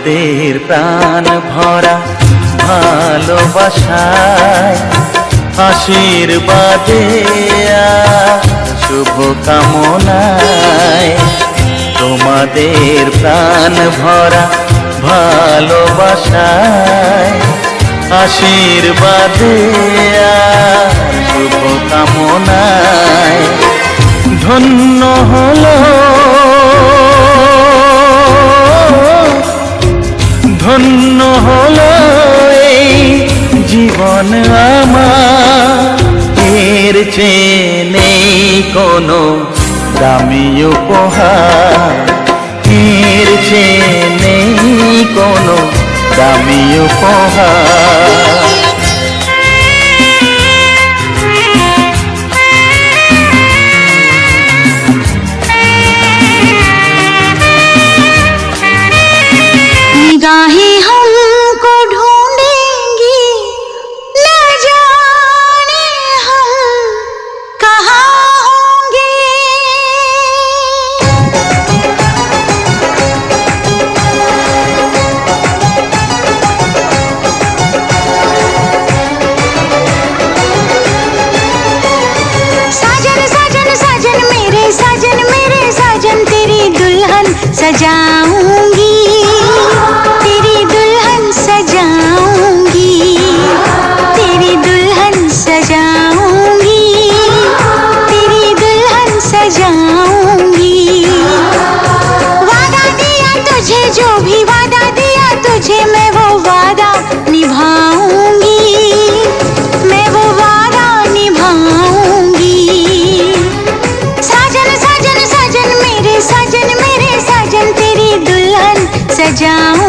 তোমাদের প্রাণ ভরা ভালোবাসায়, আশীর্বাদে আর শুভ কামনায়। তোমাদের প্রাণ ভরা ভালোবাসায়, আশীর্বাদে শুভ কামনায়। ধন্য হলো ধন্য হলো এই জীবন আমার। এর চেয়ে নেই কোনো দামি উপহার। এর চেয়ে কোনো দামি উপহার। दुल्हन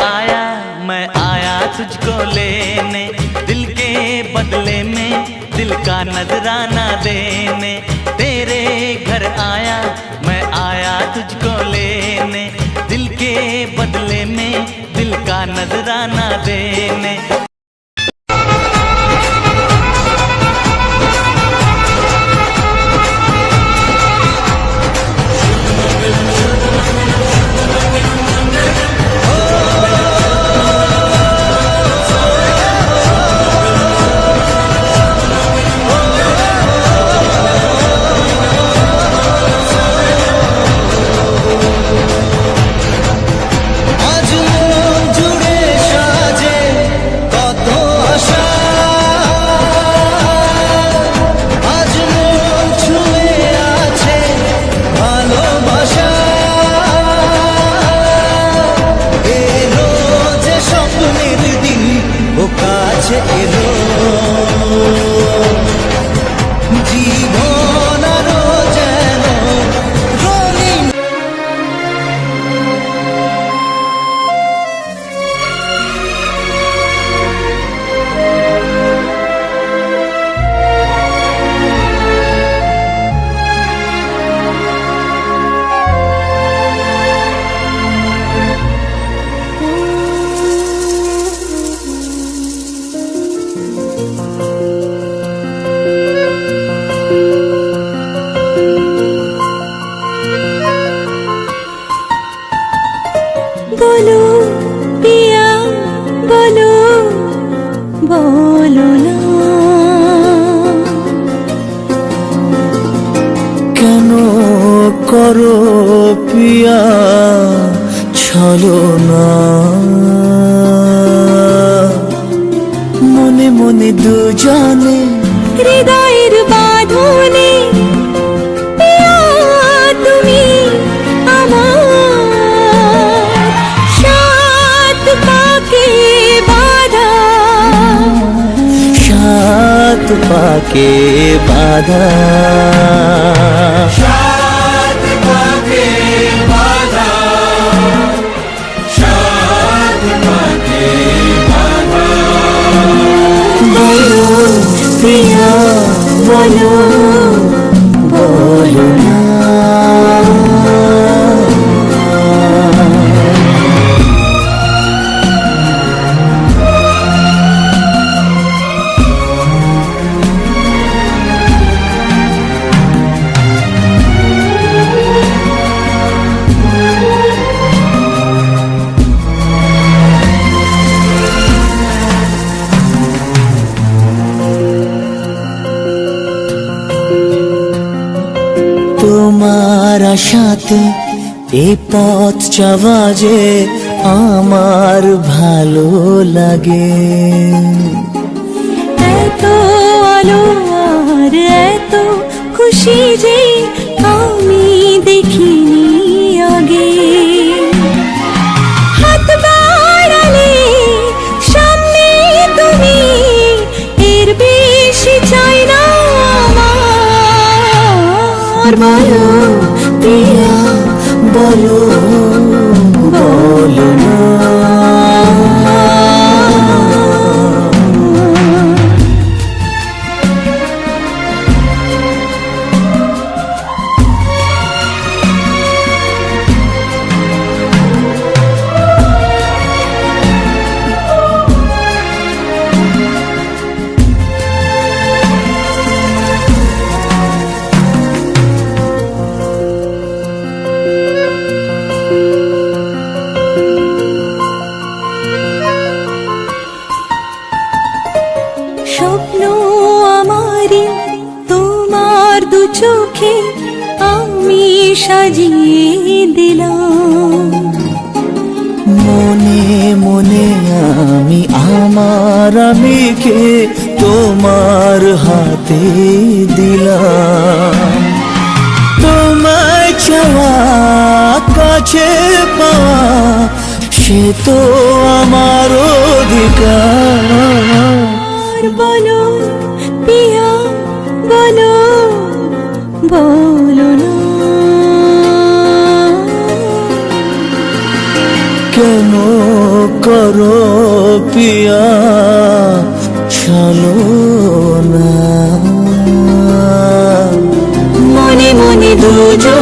आया, मैं आया तुझको लेने, दिल के बदले में, दिल का नजराना देने। तेरे घर आया, मैं आया तुझको लेने, दिल के बदले में, दिल का नजराना देने। বলো পিয়া বলো বলো পাকে বাধা? প্রিয় বলো আশাতে এ পথ চাওয়া যে আমার ভালো লাগে। এত আলো আর এত খুশি যে আমারি তোমার দু চোখে আমি সাজিয়ে দিলাম। মনে মনে আমি আমার আমিকে তোমার হাতে দিলাম। তোমায় চাওয়া কাছে পাওয়া সে তো আমার অধিকার। আর বলো পিয়া চলো না। মনে মনে দুজনে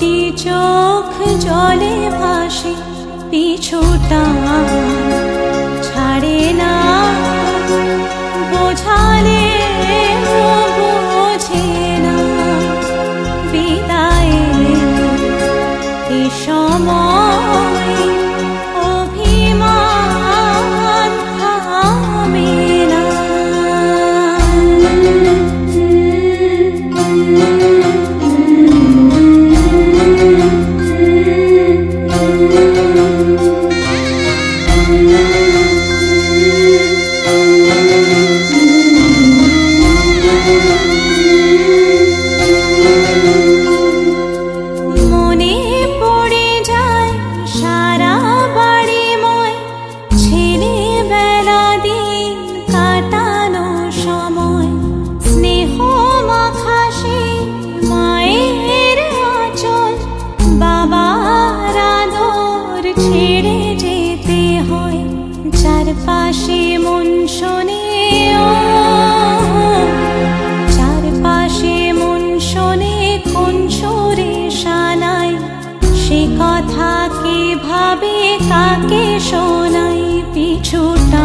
re চোখ জলে ভাসে পিছুটা কে ভাবে কাকে শোনাই পিছুটা